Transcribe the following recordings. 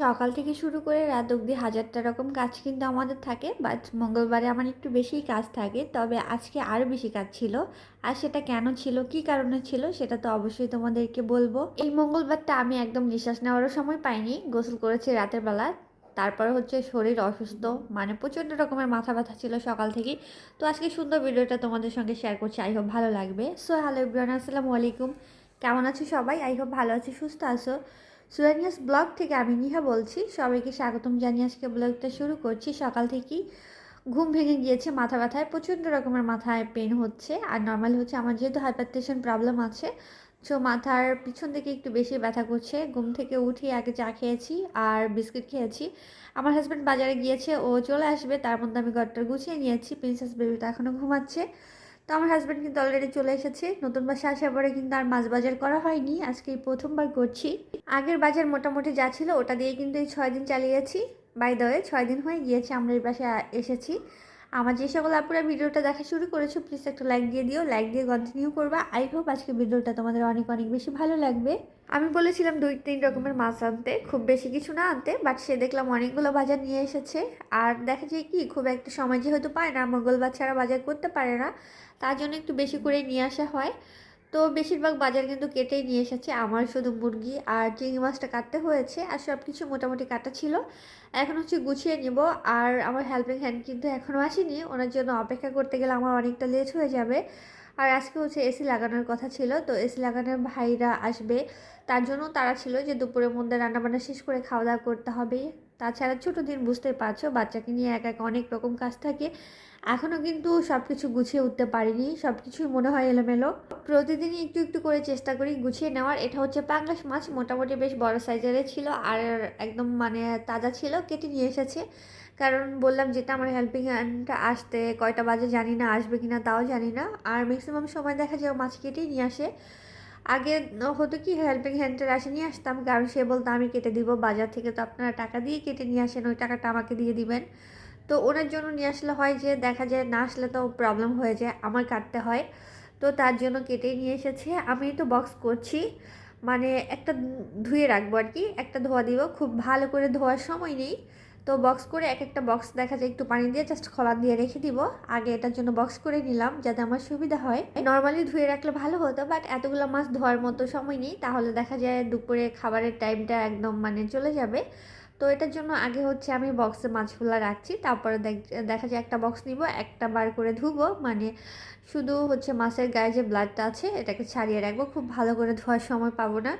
সকাল থেকে শুরু করে রাত অবধি হাজারটা রকম কাজ কিন্তু আমাদের থাকে বাট মঙ্গলবারে আমার একটু বেশিই কাজ থাকে, তবে আজকে আরও বেশি কাজ ছিল। আর সেটা কেন ছিল, কি কারণে ছিল, সেটা তো অবশ্যই তোমাদেরকে বলব। এই মঙ্গলবারটা আমি একদম নিঃশ্বাস নেওয়ারও সময় পাইনি, গোসল করেছি রাতের বেলা। তারপর হচ্ছে শরীর অসুস্থ মানে প্রচণ্ড রকমের মাথা ব্যথা ছিল সকাল থেকে তো আজকে সুন্দর ভিডিওটা তোমাদের সঙ্গে শেয়ার করছি আই হোপ ভালো লাগবে। সো হ্যালো ইব্রান আসসালামু আলাইকুম। কেমন আছো সবাই? আই হোপ ভালো আছো, সুস্থ আছো। সুরানিয়াস ব্লগ থেকে আমি নিহা বলছি। সবাইকে স্বাগতম জানিয়ে আজকে ব্লগটা শুরু করছি। সকাল থেকেই ঘুম ভেঙে গিয়েছে, মাথা ব্যথায়, প্রচণ্ড রকমের মাথায় পেন হচ্ছে। আর নর্মাল হচ্ছে, আমার যেহেতু হাইপারটেশন প্রবলেম আছে সো মাথার পিছন থেকে একটু বেশি ব্যথা করছে। ঘুম থেকে উঠি আগে চা খেয়েছি আর বিস্কিট খেয়েছি। আমার হাজব্যান্ড বাজারে গিয়েছে, ও চলে আসবে, তার মধ্যে আমি ঘরটা গুছিয়ে নিয়েছি। প্রিন্সেস বেবিটা এখনও ঘুমাচ্ছে। তো আমার হাজব্যান্ড কিন্তু অলরেডি চলে এসেছে। নতুন বাসা আসার পরে কিন্তু আর মাছ বাজার করা হয়নি। আজকে প্রথমবার করছি। আগের বাজার মোটামুটি যা ছিল, ওটা দিয়ে কিন্তু এই ছয় দিন চালিয়েছি। বাই দয়ে ছয় দিন হয়ে গিয়েছে, আমরা এই বাসায় এসেছি। আমার যে সকল আপুরা ভিডিওটা দেখা শুরু করেছ প্লিজ একটা লাইক দিয়ে দিও। লাইক দিয়ে কন্টিনিউ করবা। আই হোপ আজকে ভিডিওটা তোমাদের অনেক অনেক বেশি ভালো লাগবে। আমি বলেছিলাম দুই তিন রকমের মাছ আনতে, খুব বেশি কিছু না আনতে বাট সে দেখলাম অনেকগুলো বাজার নিয়ে এসেছে। আর দেখা যায় কি, খুব একটা সময় যেহেতু পায় না, মঙ্গলবার ছাড়া বাজার করতে পারে না, তার জন্য একটু বেশি করে নিয়ে আসা হয়। তো বেশিরভাগ বাজার কিন্তু কেটেই নিয়ে এসেছে আমার শুধু মুরগি আর চিংড়ি মাছটা কাটতে হয়েছে আর সব কিছু মোটামুটি কাটা ছিল। এখন হচ্ছে গুছিয়ে নিব আর আমার হেল্পিং হ্যান্ড কিন্তু এখনও আসেনি। ওনার জন্য অপেক্ষা করতে গেলে আমার অনেকটা লেট হয়ে যাবে। আর আজকে হচ্ছে এসি লাগানোর কথা ছিল, তো এসি লাগানোর ভাইরা আসবে। তার জন্য তারা ছিল যে দুপুরের মধ্যে রান্নাবান্না শেষ করে খাওয়া দাওয়া করতে হবে। তাছাড়া ছোটো দিন বুঝতেই পারছ, বাচ্চাকে নিয়ে এক এক অনেক রকম কাজ থাকে। এখনও কিন্তু সব কিছু গুছিয়ে উঠতে পারিনি সব কিছুই মনে হয় এলোমেলো। প্রতিদিনই একটু একটু করে চেষ্টা করি গুছিয়ে নেওয়ার। এটা হচ্ছে পাঙ্গাস মাছ, মোটামুটি বেশ বড় সাইজের ছিল আর একদম মানে তাজা ছিল, কেটে নিয়ে এসেছে। কারণ বললাম যেটা আমার হেল্পিং হ্যান্ডটা আসতে কয়টা বাজে জানি না, আসবে কি না তাও জানি না। আর ম্যাক্সিমাম সময় দেখা যায় মাছ কেটেই নিয়ে আসে। আগে হতো কি হেল্পিং হ্যান্ডের আসে নিয়ে আসতাম, কারণ সে বলতো, আমি কেটে দিব, বাজার থেকে তো আপনারা টাকা দিয়ে কেটে নিয়ে আসেন, ওই টাকাটা আমাকে দিয়ে দিবেন। তো ওনার জন্য নিয়ে আসলে হয় যে, দেখা যায় না আসলে তো প্রবলেম হয়ে যায়, আমার কাটতে হয়। তো তার জন্য কেটে নিয়ে এসেছে। আমি তো বক্স করছি মানে একটা ধুয়ে রাখব আর কি, একটা ধোয়া দিব। খুব ভালো করে ধোয়ার সময় নেই। তো বক্স করে এক একটা বক্স দেখা যায়, একটু পানি দিয়ে জাস্ট খোলা দিয়ে রেখে দিব। আগে এটার জন্য বক্স করে নিলাম, যাতে আমার সুবিধা হয়। নর্মালি ধুয়ে রাখলে ভালো হতো বাট এতগুলো মাছ ধোয়ার মতো সময় নেই, তাহলে দেখা যায় দুপুরে খাবারের টাইমটা একদম মানে চলে যাবে। তো এটার জন্য আগে হচ্ছে আমি বক্সে মাছগুলো রাখছি, তারপরে দেখা যায় একটা বক্স নিব, একটা বার করে ধুবো মানে শুধু হচ্ছে মাছের গায়ে যে ব্লাডটা আছে, এটাকে ছাড়িয়ে রাখব, খুব ভালো করে ধোয়ার সময় পাবো না।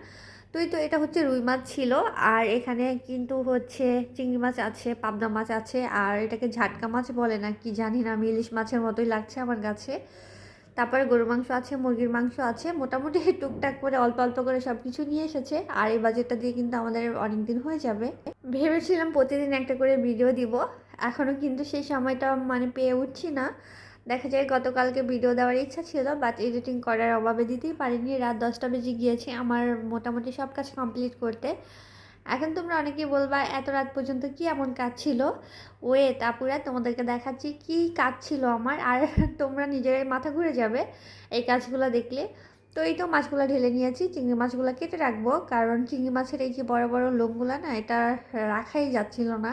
তো এই তো এটা হচ্ছে রুই মাছ ছিল, আর এখানে কিন্তু হচ্ছে চিংড়ি মাছ আছে, পাবদা মাছ আছে, আর এটাকে ঝাটকা মাছ বলে না, কি জানি না, আমি ইলিশ মাছের মতোই লাগছে আমার কাছে। তারপরে গরুর মাংস আছে, মুরগির মাংস আছে, মোটামুটি টুকটাক করে অল্প অল্প করে সব কিছু নিয়ে এসেছে, আর এই বাজেটটা দিয়ে কিন্তু আমাদের অনেক দিন হয়ে যাবে। ভেবেছিলাম প্রতিদিন একটা করে ভিডিও দিব এখনও কিন্তু সেই সময়টা মানে পেয়ে উঠছি না। দেখা যায় গতকালকে ভিডিও দেওয়ার ইচ্ছা ছিল বাট এডিটিং করার অভাবে দিতেই পারিনি। রাত দশটা বেজে গিয়েছে আমার মোটামুটি সব কাজ কমপ্লিট করতে। এখন তোমরা অনেকেই বলবা, এত রাত পর্যন্ত কি এমন কাজ ছিল? ওয়েট, আপুরা, তোমাদেরকে দেখাচ্ছি কি কাজ ছিল আমার, আর তোমরা নিজেরাই মাথা ঘুরে যাবে এই কাজগুলো দেখলে। তো এই তো মাছগুলো ঢেলে নিয়েছি, চিংড়ি মাছগুলো কেটে রাখব, কারণ চিংড়ি মাছের এই যে বড় বড় লোমগুলো না, এটা রাখাই যাচ্ছিল না।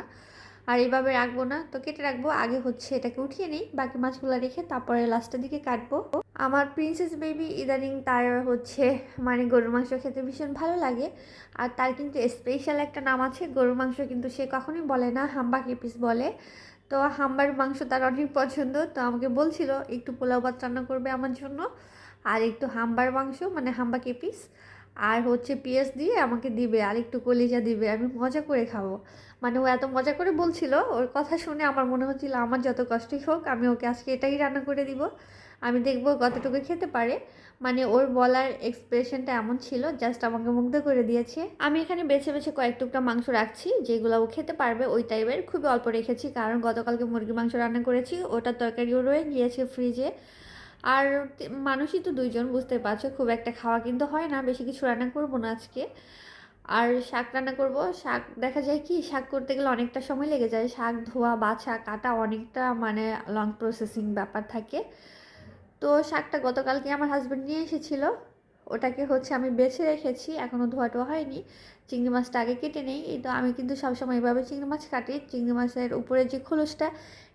আর এইভাবে রাখব না। তো কেটে রাখব। আগে হচ্ছে এটাকে উঠিয়ে নিই। বাকি মাছগুলো রেখে তারপরে লাস্টের দিকে কাটবো। আমার প্রিন্সেস বেবি ইদানিং তার হচ্ছে মানে গরুর মাংস খেতে ভীষণ ভালো লাগে। আর তার কিন্তু স্পেশাল একটা নাম আছে। গরুর মাংস কিন্তু সে কখনোই বলে না, হাম্বা কেপিস বলে। তো হাম্বার মাংস তার অনেক পছন্দ। তো আমাকে বলছিল, একটু পোলাও ভাত রান্না করবে আমার জন্য। আর একটু হাম্বার মাংস মানে হাম্বা কেপিস আর হচ্ছে পেঁয়াজ দিয়ে আমাকে দিবে, আর একটু কলিজা দিবে, আমি মজা করে খাব। মানে ও এত মজা করে বলছিল, ওর কথা শুনে আমার মনে হচ্ছিল, আমার যত কষ্টই হোক, আমি ওকে আজকে এটাই রান্না করে দিব। আমি দেখব কতটুকু খেতে পারে। মানে ওর বলার এক্সপ্রেশনটা এমন ছিল জাস্ট আমাকে মুগ্ধ করে দিয়েছে। আমি এখানে বেছে বেছে কয়েক টুকটা মাংস রাখছি, যেগুলো ও খেতে পারবে ওই টাইপের খুবই অল্প রেখেছি, কারণ গতকালকে মুরগি মাংস রান্না করেছি ওটার তরকারিও রয়ে গিয়েছে ফ্রিজে আর মানুষই তো দুইজন, বুঝতে পারছ? খুব একটা খাওয়া কিন্তু হয় না, বেশি কিছু রান্না করব না আজকে। আর শাক রান্না করব। শাক, দেখা যায় কি, শাক করতে গেলে অনেকটা সময় লেগে যায়। শাক, ধোয়া, বাছা, কাটা অনেকটা মানে লং প্রসেসিং ব্যাপার থাকে। তো শাকটা গতকালকে আমার হাজব্যান্ড নিয়ে এসেছিল। ওটাকে হচ্ছে আমি বেছে রেখেছি এখনও ধোয়া টোয়া হয়নি। চিংড়ি মাছটা আগে কেটে নেই, এই তো আমি কিন্তু সবসময় এভাবে চিংড়ি মাছ কাটি। চিংড়ি মাছের উপরে যে খোলসটা,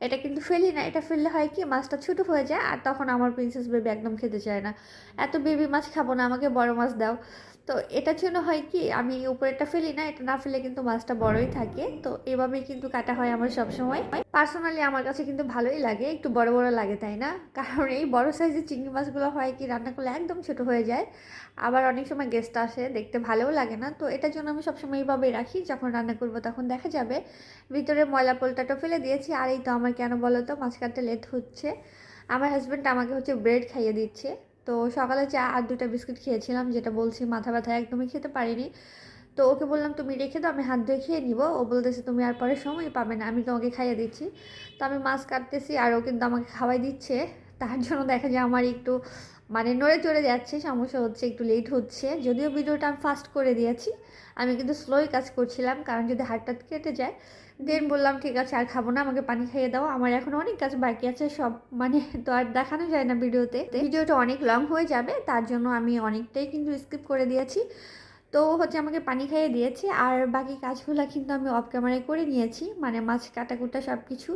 এটা কিন্তু ফেলি না, এটা ফেললে হয় কি মাছটা ছোটো হয়ে যায় আর তখন আমার প্রিন্সেস বেবি একদম খেতে চায় না। এত বেবি মাছ খাব না, আমাকে বড় মাছ দাও। তো এটার জন্য হয় কি, আমি উপরেরটা ফেলি না, এটা না ফেলে কিন্তু মাছটা বড়ই থাকে। তো এভাবেই কিন্তু কাটা হয় আমার সব সময় পার্সোনালি আমার কাছে কিন্তু ভালোই লাগে, একটু বড় বড় লাগে, তাই না? কারণ এই বড় সাইজের চিংড়ি মাছগুলো হয় কি, রান্না করলে একদম ছোট হয়ে যায়। আবার অনেক সময় গেস্ট আসে, দেখতে ভালোও লাগে না। তো এটার জন্য আমি সবসময় এইভাবেই রাখি, যখন রান্না করব তখন দেখা যাবে। ভিতরে ময়লা পোলটাটা ফেলে দিয়েছি, আর এই তো আমার কেন বলো তো, মাছ কাটতে লেট হচ্ছে। আমার হাজব্যান্ড আমাকে হচ্ছে ব্রেড খাইয়ে দিচ্ছে। তো সকালে চা আর দুটা বিস্কুট খেয়েছিলাম, যেটা বলছি মাথা ব্যথা একদমই খেতে পারিনি। তো ওকে বললাম, তুমি রেখে দাও, আমি হাত ধুয়ে খেয়ে নিব। ও বলতেছে, তুমি আর পরে সময় পাবে না, আমি তোমাকে খাইয়ে দিচ্ছি। তো আমি মাছ কাটতেছি আর ও কিন্তু আমাকে খাওয়াই দিচ্ছে। তার জন্য দেখা যায় আমার একটু মানে নড়ে চড়ে যাচ্ছে, সমস্যা হচ্ছে, একটু লেট হচ্ছে। যদিও ভিডিওটা আমি ফাস্ট করে দিয়েছি, আমি কিন্তু স্লোই কাজ করছিলাম, কারণ যদি হাতটা কেটে যায় দেন বললাম, ঠিক আছে, আর খাব না, আমাকে পানি খাইয়ে দাও। আমার এখন অনেক কাজ বাকি আছে, সব মানে তো আর দেখানো যায় না ভিডিওতে। ভিডিওটা অনেক লং হয়ে যাবে, তার জন্য আমি অনেকটাই কিন্তু স্কিপ করে দিয়েছি। তো হচ্ছে আমাকে পানি খাইয়ে দিয়েছে, আর বাকি কাজগুলো কিন্তু আমি অফ ক্যামেরায় করে নিয়েছি মানে মাছ কাটাকুটা সব কিছু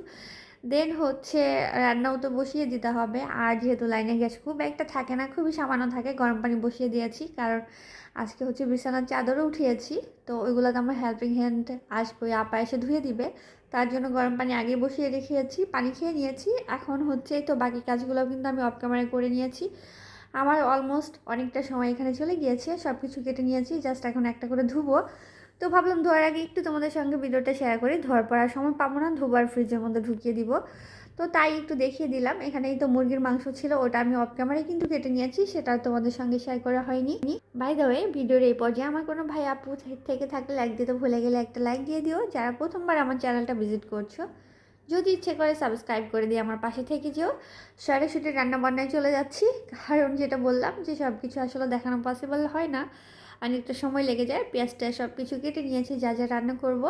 দেন হচ্ছে রান্নাও তো বসিয়ে দিতে হবে, আর যেহেতু লাইনে গ্যাস খুব একটা থাকে না, খুবই সামান্য থাকে, গরম পানি বসিয়ে দিয়েছি, কারণ আজকে হচ্ছে বিছানার চাদরও উঠিয়েছি, তো ওইগুলোতে আমার হেল্পিং হ্যান্ড আসবে আপা এসে ধুয়ে দিবে। তার জন্য গরম পানি আগে বসিয়ে রেখেছি, পানি খেয়ে নিয়েছি। এখন হচ্ছে তো বাকি কাজগুলো কিন্তু আমি অফ ক্যামেরায় করে নিয়েছি। আমার অলমোস্ট অনেকটা সময় এখানে চলে গিয়েছে সব কিছু কেটে নিয়েছি জাস্ট এখন একটা করে ধুবো। তো ভাবলাম ধোয়ার আগে একটু তোমাদের সঙ্গে ভিডিওটা শেয়ার করি, ধোয়ার পর আর সময় পাবো না ধোবার ফ্রিজের মধ্যে ঢুকিয়ে দিব। তো তাই একটু দেখিয়ে দিলাম। এখানেই তো মুরগির মাংস ছিল, ওটা আমি অফ ক্যামেরায় কিন্তু কেটে নিয়েছি, সেটা তোমাদের সঙ্গে শেয়ার করা হয়নি। বাই দ্য ওয়ে ভিডিওর এই পর্যায়ে আমার কোনো ভাই আপু থেকে থাকলে লাইক দিতে ভুলে গেলে একটা লাইক দিয়ে দিও। যারা প্রথমবার আমার চ্যানেলটা ভিজিট করছ, যদি ইচ্ছে করে সাবস্ক্রাইব করে দিয়ে আমার পাশে থেকে যেও। সরাসরি রান্না বান্নায় চলে যাচ্ছি, কারণ যেটা বললাম যে সব কিছু আসলে দেখানো পসিবল হয় না। অনেকটা সময় লেগে যায়। পেঁয়াজটা সব কিছু কেটে নিয়েছি, যা যা রান্না করব।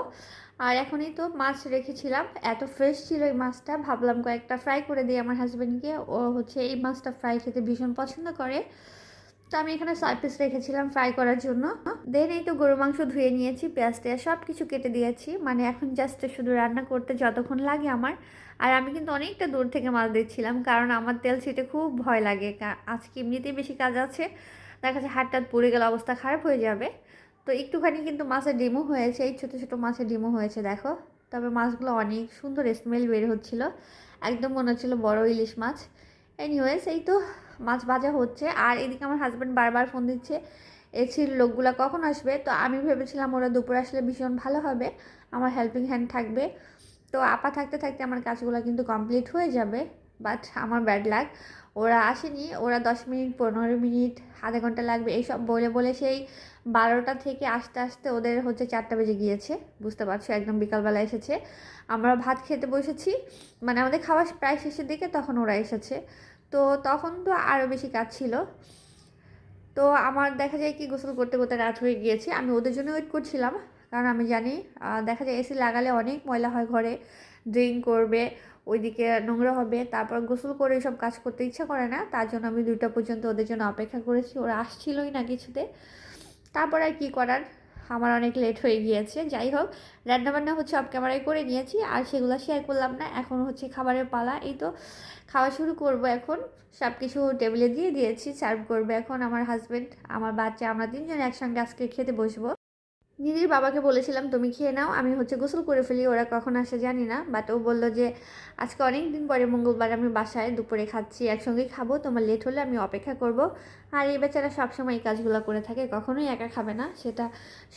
আর এখনই তো মাছ রেখেছিলাম। এত ফ্রেশ ছিল এই মাছটা। ভাবলাম কয়েকটা ফ্রাই করে দিই। আমার হাজব্যান্ডকে ও হচ্ছে এই মাছটা ফ্রাই খেতে ভীষণ পছন্দ করে। তো আমি এখানে ছয় রেখেছিলাম ফ্রাই করার জন্য। দেন এই তো গরু মাংস ধুয়ে নিয়েছি পেঁয়াজ টেয়াজ সব কিছু কেটে দিয়েছি। মানে এখন জাস্ট শুধু রান্না করতে যতক্ষণ লাগে আমার। আর আমি কিন্তু অনেকটা দূর থেকে মাছ দিচ্ছিলাম, কারণ আমার তেল ছিটে খুব ভয় লাগে। আজকে এমনিতেই বেশি কাজ আছে। দেখা যাচ্ছে হাত টাত পড়ে গেলে অবস্থা খারাপ হয়ে যাবে। তো একটুখানি কিন্তু মাছের ডিমও হয়েছে, এই ছোটো ছোটো মাছের ডিমও হয়েছে, দেখো। তবে মাছগুলো অনেক সুন্দর স্মেল বের হচ্ছিল, একদম মনে হচ্ছিল বড় ইলিশ মাছ। এনিওয়েজ এই তো মাছ ভাজা হচ্ছে। আর এদিকে আমার হাজব্যান্ড বারবার ফোন দিচ্ছে এসির লোকগুলো কখন আসবে? তো আমি ভেবেছিলাম ওরা দুপুর আসলে ভীষণ ভালো হবে, আমার হেল্পিং হ্যান্ড থাকবে। তো আপা থাকতে থাকতে আমার কাজগুলো কিন্তু কমপ্লিট হয়ে যাবে। বাট আমার ব্যাড লাগ ওরা আসেনি, ওরা দশ মিনিট, পনেরো মিনিট, আধা ঘণ্টা লাগবে। এইসব বলে বলে সেই বারোটা থেকে আসতে আসতে ওদের হচ্ছে চারটা বেজে গিয়েছে। বুঝতে পারছ, একদম বিকালবেলা এসেছে। আমরা ভাত খেতে বসেছি। মানে আমাদের খাওয়া প্রায় শেষের দিকে তখন ওরা এসেছে। তো তখন তো আরও বেশি কাজ ছিল। তো আমার দেখা যায় কি, গোসল করতে করতে রাত হয়ে গিয়েছে। আমি ওদের জন্য ওয়েট করছিলাম। কারণ আমি জানি দেখা যায় এসি লাগালে অনেক ময়লা হয় ঘরে। ড্রিঙ্ক করবে। ওইদিকে নোংরা হবে, তারপর গোসল করে সব কাজ করতে ইচ্ছা করে না, তার জন্য আমি দুইটা পর্যন্ত ওদের জন্য অপেক্ষা করেছি, ওরা আসছিলই না কিছুতে। তারপর আর কী করার? আমার অনেক লেট হয়ে গিয়েছে, যাই হোক, রান্নাবান্না হচ্ছে অফ ক্যামেরায় করে নিয়েছি, আর সেগুলো শেয়ার করলাম না, এখন হচ্ছে খাবারের পালা, এই তো খাওয়া শুরু করব এখন। সব কিছু টেবিলে দিয়ে দিয়েছি সার্ভ করবে এখন আমার হাজব্যান্ড আমার বাচ্চা, আমরা তিনজন একসঙ্গে আজকে খেতে বসবো। দিদির বাবাকে বলেছিলাম, তুমি খেয়ে নাও, আমি হচ্ছে গোসল করে ফেলি, ওরা কখন আসে জানি না। বাট ও বলল যে, আজকে অনেক দিন পরে মঙ্গলবার আমি বাসায় দুপুরে খাচ্ছি, একসঙ্গেই খাব, তোমার লেট হলে আমি অপেক্ষা করব। আর এই বেচারা সবসময় এই কাজগুলো করে থাকে, কখনোই একা খাবে না, সেটা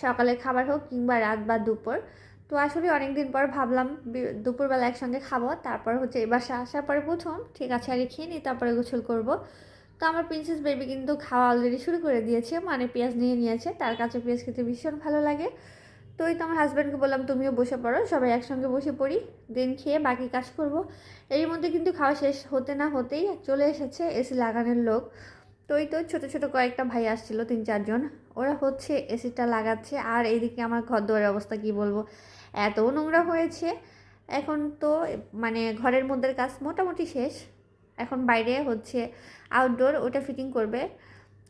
সকালে খাবার হোক কিংবা রাত বা দুপুর। তো আসলে অনেক দিন পর ভাবলাম দুপুরবেলা একসঙ্গে খাব, তারপর হচ্ছে এই বাসা আসার পরে প্রথম, ঠিক আছে, আগে খেয়ে নিই তারপরে গোসল করব। তো আমার প্রিন্সেস বেবি কিন্তু খাওয়া অলরেডি শুরু করে দিয়েছে মানে পেঁয়াজ নিয়ে নিয়েছে, তার কাছে পেঁয়াজ খেতে ভীষণ ভালো লাগে। তো ওই তো আমার হাজব্যান্ডকে বললাম, তুমিও বসে পড়ো, সবাই একসঙ্গে বসে পড়ি দিন খেয়ে বাকি কাজ করব। এর মধ্যে কিন্তু খাওয়া শেষ হতে না হতেই চলে এসেছে এসি লাগানোর লোক। তো ওই তো ছোটো ছোটো কয়েকটা ভাই আসছিল, তিন চারজন। ওরা হচ্ছে এসিটা লাগাচ্ছে, আর এইদিকে আমার ঘর দোয়ারের অবস্থা কি বলব? এত নোংরা হয়েছে। এখন তো মানে ঘরের মধ্যে কাজ মোটামুটি শেষ। এখন বাইরে হচ্ছে আউটডোর ওটা ফিটিং করবে।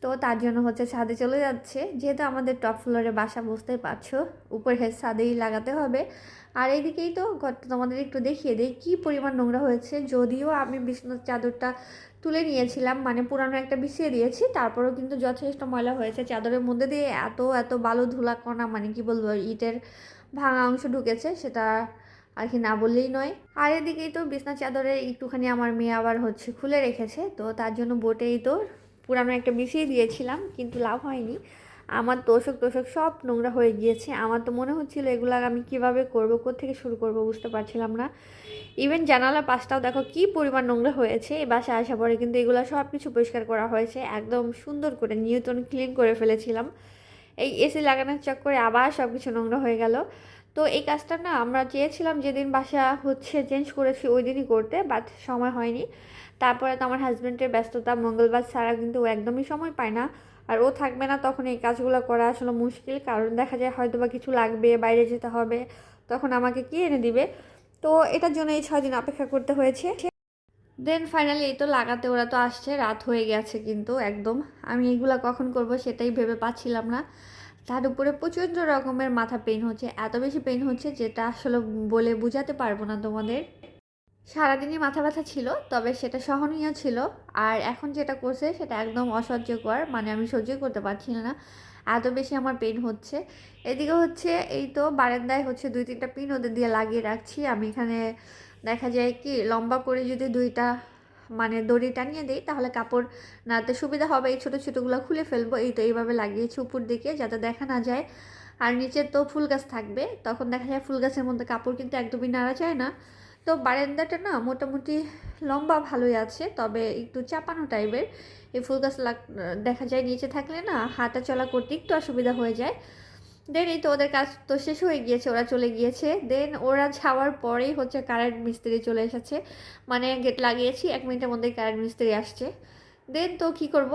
তো তার জন্য হচ্ছে ছাদে চলে যাচ্ছে। যেহেতু আমাদের টপ ফ্লোরে বাসা বুঝতেই পারছ উপরে ছাদেই লাগাতে হবে। আর এইদিকেই তো ঘরটা তোমাদের একটু দেখিয়ে দিই, কী পরিমাণ নোংরা হয়েছে। যদিও আমি বিছানার চাদরটা তুলে নিয়েছিলাম মানে পুরানো একটা বিছিয়ে দিয়েছি, তারপরেও কিন্তু যথেষ্ট ময়লা হয়েছে। চাদরের মধ্যে দিয়ে এত এত বালু ধুলা কণা মানে কি বলব, ইটের ভাঙা অংশ ঢুকেছে, সেটা আর কি না বললেই নয়। আর এদিকেই তো বিছনা চাদরে একটুখানি আমার মেয়ে আবার হচ্ছে খুলে রেখেছে। তো তার জন্য বোটেই তো পুরানো একটা বিছিয়ে দিয়েছিলাম, কিন্তু লাভ হয়নি। আমার তোষক তোষক সব নোংরা হয়ে গিয়েছে। আমার তো মনে হচ্ছিল এগুলো আমি কীভাবে করব থেকে শুরু করব বুঝতে পারছিলাম না। ইভেন জানালা পাশটাও দেখো কি পরিমাণ নোংরা হয়েছে। এই বাসায় আসা পরে কিন্তু এগুলো সব কিছু পরিষ্কার করা হয়েছে। একদম সুন্দর করে নিউটন ক্লিন করে ফেলেছিলাম। এই এসি লাগানোর চক্করে আবার সব কিছু নোংরা হয়ে গেল। তো এই কাজটা না আমরা চেয়েছিলাম যেদিন বাসা হচ্ছে চেঞ্জ করেছি ওই দিনই করতে বাট সময় হয়নি। তারপরে তো আমার হাজব্যান্ডের ব্যস্ততা, মঙ্গলবার ছাড়া কিন্তু ও একদমই সময় পায় না। আর ও থাকবে না তখন এই কাজগুলো করা আসলে মুশকিল, কারণ দেখা যায় হয়তো বা কিছু লাগবে, বাইরে যেতে হবে, তখন আমাকে কি এনে দিবে? তো এটার জন্য এই ছয় দিন অপেক্ষা করতে হয়েছে। দেন ফাইনালি এই তো লাগাতে ওরা তো আসছে, রাত হয়ে গেছে কিন্তু একদম। আমি এগুলা কখন করব সেটাই ভেবে পাচ্ছিলাম না। তার উপরে প্রচণ্ড রকমের মাথা পেন হচ্ছে, এত বেশি পেন হচ্ছে যেটা আসলে বলে বোঝাতে পারব না তোমাদের। সারাদিনই মাথা ব্যথা ছিল, তবে সেটা সহনীয় ছিল, আর এখন যেটা করছে সেটা একদম অসহ্যকর মানে আমি সহ্য করতে পারছি না এত বেশি আমার পেন হচ্ছে। এদিকে হচ্ছে এই তো বারান্দায় হচ্ছে দুই তিনটা পিন ওদের দিয়ে লাগিয়ে রাখছি, আমি এখানে দেখা যায় কি লম্বা করে যদি দুইটা মানে দড়ি টানিয়ে দিই, তাহলে কাপড় নাতে সুবিধা হবে। এই ছোটো ছোটোগুলো খুলে ফেলব, এই তো এইভাবে লাগিয়েছি উপর দিকে, যাতে দেখা না যায়। আর নিচে তো ফুল গাছ থাকবে, তখন দেখা যায় ফুল গাছের মধ্যে কাপড় কিন্তু একদমই নাড়া যায় না। তো বারান্দাটা না মোটামুটি লম্বা ভালোই আছে, তবে একটু চাপানো টাইপের। এই ফুল গাছ দেখা যায় নিচে থাকলে না হাঁটা চলা করতে একটু অসুবিধা হয়ে যায়। দেন এই তো ওদের কাজ তো শেষ হয়ে গিয়েছে, ওরা চলে গিয়েছে। দেন ওরা যাওয়ার পরেই হচ্ছে কারেন্ট মিস্ত্রি চলে এসেছে। মানে গেট লাগিয়েছি, এক মিনিটের মধ্যে কারেন্ট মিস্ত্রি আসছে। দেন তো কি করব?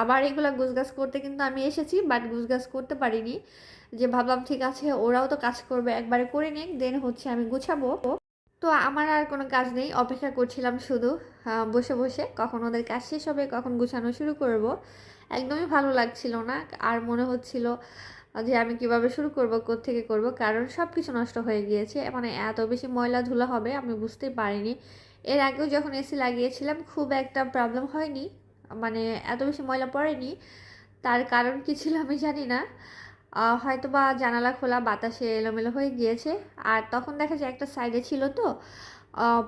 আবার এগুলো গুছগাছ করতে কিন্তু আমি এসেছি বাট গুছগাছ করতে পারিনি। যে ভাবলাম ঠিক আছে, ওরাও তো কাজ করবে, একবারে করে নিক। দেন হচ্ছে আমি গুছাবো। তো আমার আর কোনো কাজ নেই, অপেক্ষা করছিলাম শুধু বসে বসে। কখন ওদের কাজ শেষ হবে, কখন গুছানো শুরু করব, একদমই ভালো লাগছিল না। আর মনে হচ্ছিল যে আমি কীভাবে শুরু করব থেকে করব, কারণ সব কিছু নষ্ট হয়ে গিয়েছে। মানে এত বেশি ময়লা ধুলা হবে, আমি বুঝতেই পারিনি। এর আগেও যখন এসি লাগিয়েছিলাম, খুব একটা প্রবলেম হয়নি। মানে এত বেশি ময়লা পড়েনি। তার কারণ কী ছিল আমি জানি না। হয়তো বা জানালা খোলা, বাতাসে এলোমেলো হয়ে গিয়েছে। আর তখন দেখা যায় একটা সাইডে ছিল তো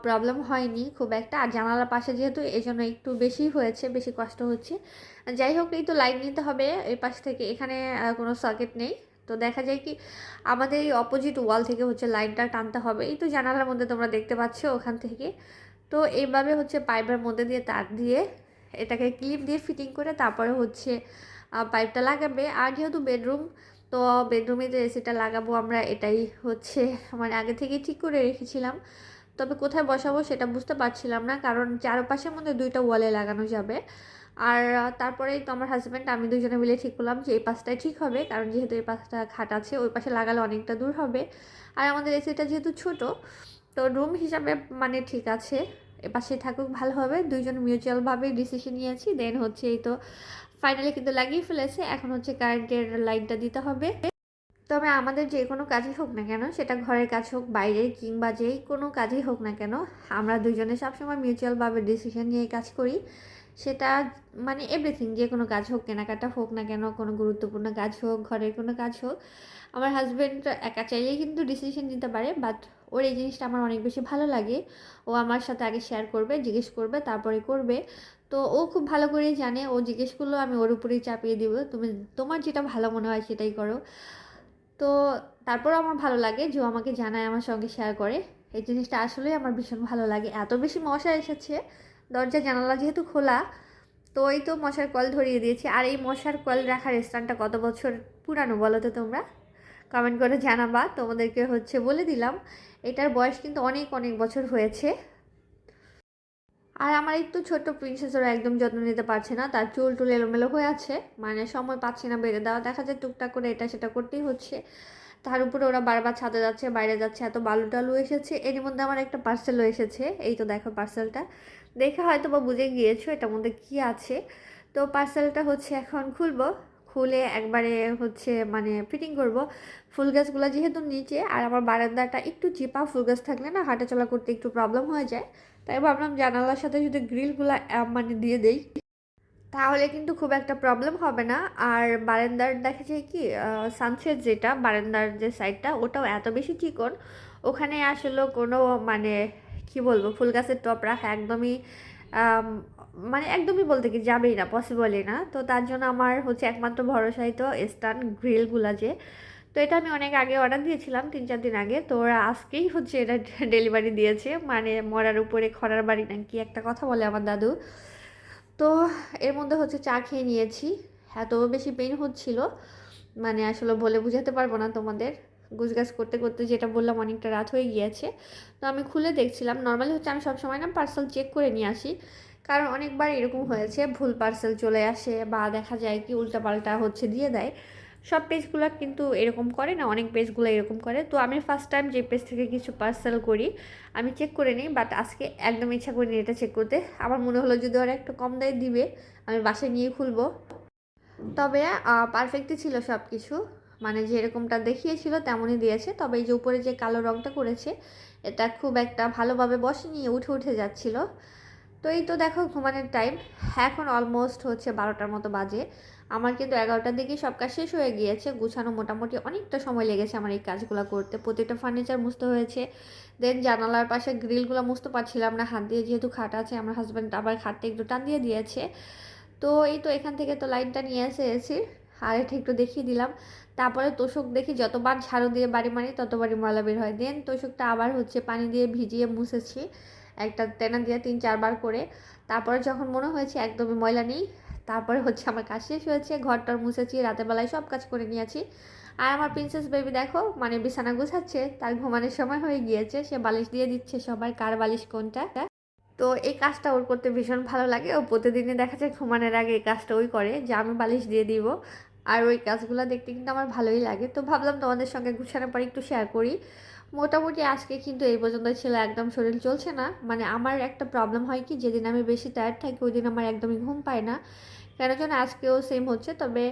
প্রবলেম হয়নি খুব একটা। আর জানালার পাশে যেহেতু এই জন্য একটু বেশি হয়েছে, বেশি কষ্ট হচ্ছে। যাই হোক, এই তো লাইন নিতে হবে। এই পাশ থেকে এখানে কোনো সকেট নেই। তো দেখা যায় কি, আমাদের এই অপোজিট ওয়াল থেকে হচ্ছে লাইনটা টানতে হবে। এই তো জানালার মধ্যে তোমরা দেখতে পাচ্ছ ওখান থেকে। তো এইভাবে হচ্ছে পাইপের মধ্যে দিয়ে তার দিয়ে এটাকে ক্লিপ দিয়ে ফিটিং করে তারপরে হচ্ছে পাইপটা লাগাবে। আর যেহেতু বেডরুম তো বেডরুমে যে এসিটা লাগাবো আমরা এটাই হচ্ছে মানে আগে থেকেই ঠিক করে রেখেছিলাম। তবে কোথায় বসাবো সেটা বুঝতে পারছিলাম না, কারণ চারপাশের মধ্যে দুইটা ওয়ালে লাগানো যাবে। আর তারপরেই তো আমার হাজব্যান্ড আমি দুজনে মিলে ঠিক করলাম যে এই পাশটাই ঠিক হবে, কারণ যেহেতু এই পাশটা খাট আছে, ওই পাশে লাগালে অনেকটা দূর হবে। আর আমাদের এসিটা যেহেতু ছোট, তো রুম হিসাবে মানে ঠিক আছে পাশে থাকুক ভালো হবে। দুইজন মিউচুয়ালভাবে ডিসিশন নিয়েছি দেন হচ্ছে এই তো ফাইনালি কিন্তু লাগিয়ে ফেলেছে, এখন হচ্ছে কারেন্টের লাইনটা দিতে হবে। তবে আমাদের যে কোনো কাজই হোক না কেন, সেটা ঘরের কাজ হোক, বাইরের কিংবা যেই কোনো কাজই হোক না কেন, আমরা দুজনে সবসময় মিউচুয়ালভাবে ডিসিশন নিয়ে কাজ করি। সেটা মানে এভরিথিং যে কোনো কাজ হোক, কেনাকাটা হোক না কেন, কোনো গুরুত্বপূর্ণ কাজ হোক, ঘরের কোনো কাজ হোক, আমার হাজব্যান্ড একা চাইলেই কিন্তু ডিসিশন নিতে পারে বাট ওর এই জিনিসটা আমার অনেক বেশি ভালো লাগে। ও আমার সাথে আগে শেয়ার করবে, জিজ্ঞেস করবে, তারপরে করবে। তো ও খুব ভালো করেই জানে, ও জিজ্ঞেস করল আমি ওর উপরেই চাপিয়ে দিব। তুমি, তোমার যেটা ভালো মনে হয় সেটাই করো। তো তারপর আমার ভালো লাগে। যে আমাকে জানায় আমার সঙ্গে শেয়ার করে। এই জিনিসটা আসলেই আমার ভীষণ ভালো লাগে। এত বেশি মশা এসেছে। দরজা জানালা যেহেতু খোলা, তো এই তো মশার কল ধরিয়ে দিয়েছি। আর এই মশার কল রাখার স্থানটা কত বছর পুরানো বলো তো তোমরা? কমেন্ট করে জানাবা। তোমাদেরকে হচ্ছে বলে দিলাম। এটার বয়স কিন্তু অনেক অনেক বছর হয়েছে। আর আমার একটু ছোট্ট প্রিন্সেসেরও একদম যত্ন নিতে পারছে না। তার চুল টুল এলোমেলো হয়ে আছে। মানে সময় পাচ্ছি না বেড়ে দেওয়া। দেখা যায় টুকটাক করে এটা সেটা করতেই হচ্ছে। তার উপরে ওরা বারবার ছাদে যাচ্ছে, বাইরে যাচ্ছে। এত বালু টালু এসেছে। এর মধ্যে আমার একটা পার্সেলও এসেছে। এই তো দেখো পার্সেলটা দেখে হয়তো বা বুঝে গিয়েছো এটার মধ্যে কী আছে। তো পার্সেলটা হচ্ছে এখন খুলবো। খুলে একবারে হচ্ছে মানে ফিটিং করব। ফুল গাছগুলো যেহেতু নিচে, আর আমার বারান্দাটা একটু চিপা ফুল গাছ থাকলে না হাঁটাচলা করতে একটু প্রবলেম হয়ে যায়। তাই ভাবলাম জানালার সাথে যদি গ্রিলগুলো মানে দিয়ে দেই, তাহলে কিন্তু খুব একটা প্রবলেম হবে না। আর বারান্দার দেখা যায় কি সানসেট যেটা, বারান্দার যে সাইডটা ওটাও এত বেশি চিকন, ওখানে আসলে কোনো মানে কি বলব, ফুল গাছের টপ রাখা একদমই মানে একদমই বলতে কি যাবেই না পসিবলই না। তো তার জন্য আমার হচ্ছে একমাত্র ভরসাই তো স্টান গ্রিলগুলা যে। তো এটা আমি অনেক আগে অর্ডার দিয়েছিলাম, তিন চার দিন আগে। তো ওরা আজকেই হচ্ছে এটা ডেলিভারি দিয়েছে। মানে মরার উপরে খরার বাড়ি না, কি একটা কথা বলে আমার দাদু। তো এর মধ্যে হচ্ছে চা খেয়ে নিয়েছি। এত বেশি পেন হচ্ছিল। মানে আসলে বলে বুঝাতে পারব না তোমাদের। গুজগাছ করতে করতে যেটা বললাম অনেকটা রাত হয়ে গিয়েছে। তো আমি খুলে দেখছিলাম। নর্মালি হচ্ছে আমি সবসময় না পার্সেল চেক করে নিয়ে আসি। কারণ অনেকবার এরকম হয়েছে, ভুল পার্সেল চলে আসে বা দেখা যায় কি উল্টাপাল্টা হচ্ছে দিয়ে দেয়। সব পেজগুলো কিন্তু এরকম করে না, অনেক পেজগুলো এরকম করে। তো আমি ফার্স্ট টাইম যে পেজ থেকে কিছু পার্সেল করি, আমি চেক করে নিই বাট আজকে একদম ইচ্ছা করিনি এটা চেক করতে। আমার মনে হলো যদি ওরা একটু কম দায় দিবে, আমি বাসায় নিয়ে খুলবো। তবে পারফেক্টই ছিল সব কিছু মানে যেরকমটা দেখিয়েছিল তেমনই দিয়েছে। তবে এই যে উপরে যে কালো রঙটা করেছে, এটা খুব একটা ভালোভাবে বসেনি, উঠে উঠে যাচ্ছিল। তো এই তো দেখো ঘুমানোর টাইম এখন অলমোস্ট হচ্ছে বারোটার মতো বাজে। আমার কিন্তু এগারোটার দিকে সব কাজ শেষ হয়ে গিয়েছে। গুছানো মোটামুটি অনেকটা সময় লেগেছে আমার এই কাজগুলো করতে। প্রতিটা ফার্নিচার মুছতে হয়েছে। দেন জানালার পাশে গ্রিলগুলো মুছতে পারছিলাম না। হাত দিয়ে যেহেতু খাট আছে, আমার হাজব্যান্ড আবার খাটটা একটু টান দিয়ে দিয়েছে। তো এই তো এখান থেকে তো লাইনটা নিয়ে এসে এসি আর এটা একটু দেখিয়ে দিলাম। তারপরে তোষক দেখি যতবার ঝাড়ু দিয়ে বাড়ি মারি ততবারই ময়লা বের হয়। দেন তোষকটা আবার হচ্ছে পানি দিয়ে ভিজিয়ে মুছেছি। একটা তেনা দিয়ে তিন চারবার করে। তারপরে যখন মনে হয়েছে একদমই ময়লা নেই, তারপরে হচ্ছে আমার কাজ শেষ হয়েছে, ঘরটার মুছেছি বেলায় সব কাজ করে নিয়েছি। আর আমার প্রিন্সেস বেবি দেখো মানে বিছানা গুছাচ্ছে, তার ঘুমানোর সময় হয়ে গিয়েছে, সে বালিশ দিয়ে দিচ্ছে সবার কার বালিশ কোনটা। তো এই কাজটা ওর করতে ভীষণ ভালো লাগে, ও প্রতিদিনই দেখা যায় ঘুমানোর আগে এই কাজটা ওই করে যে আমি বালিশ দিয়ে দিব। আর ওই কাজগুলো দেখতে কিন্তু আমার ভালোই লাগে। তো ভাবলাম তোমাদের সঙ্গে গুছানোর পর একটু শেয়ার করি। মোটামুটি আজকে কিন্তু এই পর্যন্ত ছিল, একদম শরীর চলছে না। মানে আমার একটা প্রবলেম হয় কি, যেদিন আমি বেশি টায়ার্ড থাকি, ওই দিন আমার একদমই ঘুম পায় না। কেন যেন আজকেও সেম হচ্ছে, তবে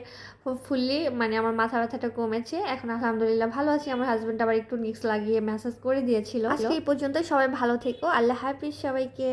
ফুললি মানে আমার মাথা ব্যথাটা কমেছে। এখন আলহামদুলিল্লাহ ভালো আছি। আমার হাজব্যান্ড আবার একটু নিক্স লাগিয়ে ম্যাসাজ করে দিয়েছিল। আজকে এই পর্যন্ত সবাই ভালো থেকো। আল্লাহ হাফিজ সবাইকে।